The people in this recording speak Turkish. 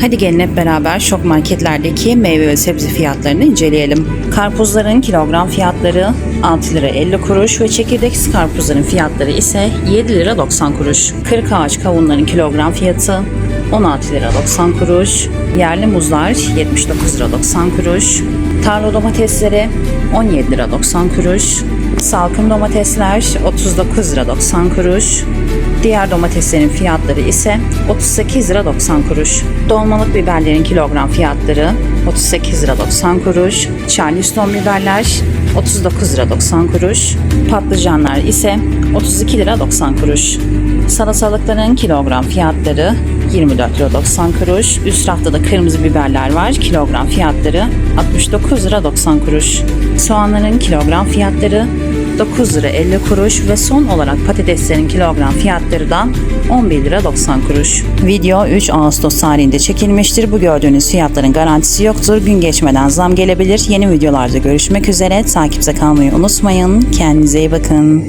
Hadi gelin hep beraber şok marketlerdeki meyve ve sebze fiyatlarını inceleyelim. Karpuzların kilogram fiyatları 6 lira 50 kuruş ve çekirdeksiz karpuzların fiyatları ise 7 lira 90 kuruş. Kırık ağaç kavunların kilogram fiyatı 16 lira 90 kuruş. Yerli muzlar 79 lira 90 kuruş. Tarla domatesleri 17 lira 90 kuruş. Salkım domatesler 39 lira 90 kuruş. Diğer domateslerin fiyatları ise 38 lira 90 kuruş. Dolmalık biberlerin kilogram fiyatları 38 lira 90 kuruş. Charleston biberler 39 lira 90 kuruş. Patlıcanlar ise 32 lira 90 kuruş. Salatalıkların kilogram fiyatları 24 lira 90 kuruş. Üst rafta da kırmızı biberler var. Kilogram fiyatları 69 lira 90 kuruş. Soğanların kilogram fiyatları 9 lira 50 kuruş ve son olarak patateslerin kilogram fiyatları da 11 lira 90 kuruş. Video 3 Ağustos tarihinde çekilmiştir. Bu gördüğünüz fiyatların garantisi yoktur. Gün geçmeden zam gelebilir. Yeni videolarda görüşmek üzere. Takipte kalmayı unutmayın. Kendinize iyi bakın.